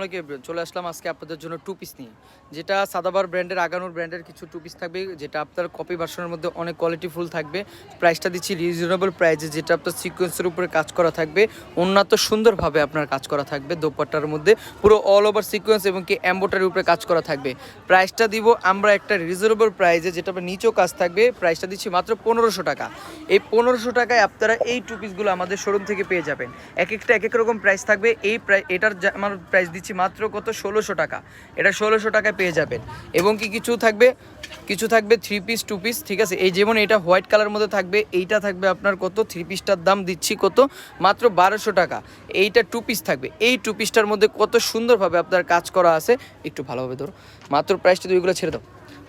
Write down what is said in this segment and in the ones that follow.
আলাইকুম চলে আসলাম আজকে আপনাদের জন্য টু পিস নিয়ে, যেটা সাদাবার ব্র্যান্ডের আগানোর ব্র্যান্ডের কিছু টু পিস থাকবে, যেটা আপনার কপি ভার্সনের মধ্যে অনেক কোয়ালিটিফুল থাকবে। প্রাইসটা দিচ্ছি রিজনেবল প্রাইসে যেটা আপনার সিকোয়েন্সের উপরে কাজ করা থাকবে, উন্নত সুন্দরভাবে আপনার কাজ করা থাকবে দোপাট্টার মধ্যে, পুরো অল ওভার সিকোয়েন্স এবং কি অ্যাম্বোটারির উপরে কাজ করা থাকবে। প্রাইসটা দিব আমরা একটা রিজনেবল প্রাইসে যেটা আপনার নিচেও কাজ থাকবে প্রাইসটা দিচ্ছি মাত্র পনেরোশো টাকা। এই পনেরোশো টাকায় আপনারা এই টু পিসগুলো আমাদের শোরুম থেকে পেয়ে যাবেন। এক একটা, এক এক রকম প্রাইস থাকবে, এই প্রাই এটার আমার প্রাইস দিচ্ছি মাত্র কত? ষোলোশো টাকা। এটা ষোলোশো টাকায় পেয়ে যাবেন। এবং কি কিছু থাকবে? কিছু থাকবে থ্রি পিস টু পিস ঠিক আছে? এই যেমন এটা হোয়াইট কালার মধ্যে থাকবে, এইটা থাকবে আপনার কত? থ্রি পিসটার দাম দিচ্ছি কত? মাত্র বারোশো টাকা। এইটা টু পিস থাকবে। এই টু পিসটার মধ্যে কত সুন্দরভাবে আপনার কাজ করা আছে, একটু ভালোভাবে ধরো। মাত্র প্রাইসটা দুইগুলো ছেড়ে দাও।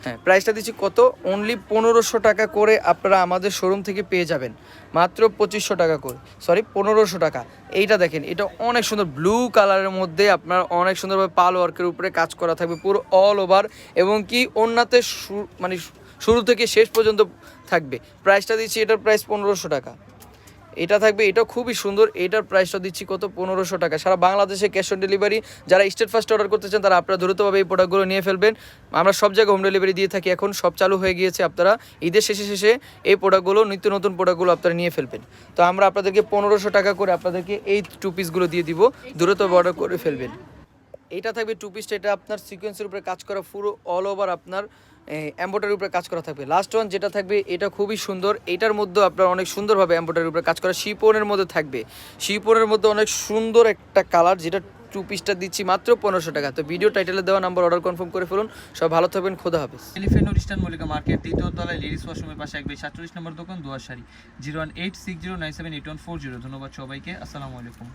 হ্যাঁ প্রাইসটা দিচ্ছি কত? অনলি পনেরোশো টাকা করে আপনারা আমাদের শোরুম থেকে পেয়ে যাবেন। মাত্র পঁচিশশো টাকা করে। সরি পনেরোশো টাকা। এইটা দেখেন, এটা অনেক সুন্দর ব্লু কালারের মধ্যে আপনার অনেক সুন্দরভাবে পাল ওয়ার্কের উপরে কাজ করা থাকবে পুরো অল ওভার এবং কি অন্যতে মানে শুরু থেকে শেষ পর্যন্ত থাকবে। প্রাইসটা দিচ্ছি এটার প্রাইস পনেরোশো টাকা। এটা থাকবে এটা খুবই সুন্দর, এটার প্রাইসটা দিচ্ছি কত? পনেরোশো টাকা। সারা বাংলাদেশে ক্যাশ অন ডেলিভারি যারা স্টেট ফার্স্ট অর্ডার করতে চান, তারা আপনারা দ্রুতভাবে এই প্রোডাক্টগুলো নিয়ে ফেলবেন। আমরা সব জায়গায় হোম ডেলিভারি দিয়ে থাকি এখন, সব চালু হয়ে গিয়েছে আপনারা ঈদের শেষে শেষে এই প্রোডাক্টগুলো নিত্য নতুন প্রোডাক্টগুলো আপনারা নিয়ে ফেলবেন। তো আমরা আপনাদেরকে পনেরোশো টাকা করে আপনাদেরকে এই টু পিসগুলো দিয়ে দিব, দ্রুতভাবে অর্ডার করে ফেলবেন। এইটা থাকবে টু পিসটা এটা আপনার সিকোয়েন্সের উপরে কাজ করা পুরো অল ওভার আপনার অ্যাম্বোটারির উপরে কাজ করা থাকবে। লাস্ট ওয়ান যেটা থাকবে, এটা খুবই সুন্দর, এটার মধ্যে আপনার অনেক সুন্দরভাবে অ্যাম্বোটারির উপরে কাজ করা শিপনের মধ্যে থাকবে। শিপনের মধ্যে অনেক সুন্দর একটা কালার যেটা টু পিসটা দিচ্ছি মাত্র পনেরোশো টাকা। তো ভিডিও টাইটেলে দেওয়া নাম্বার অর্ডার কনফার্ম করে ফেলুন। সব ভালো থাকবেন, খোদা হাফেজ। এলিফেন্ট ইস্টার্ন মল্লিকা মার্কেট দ্বিতীয় তলায় লেডিস ওয়াশরুমের পাশে একবে সাতচল্লিশ নম্বর দোকান দুয়াশারি zero one eight six zero nine seven eight one four zero ধন্যবাদ সবাইকে, আসসালামু আলাইকুম।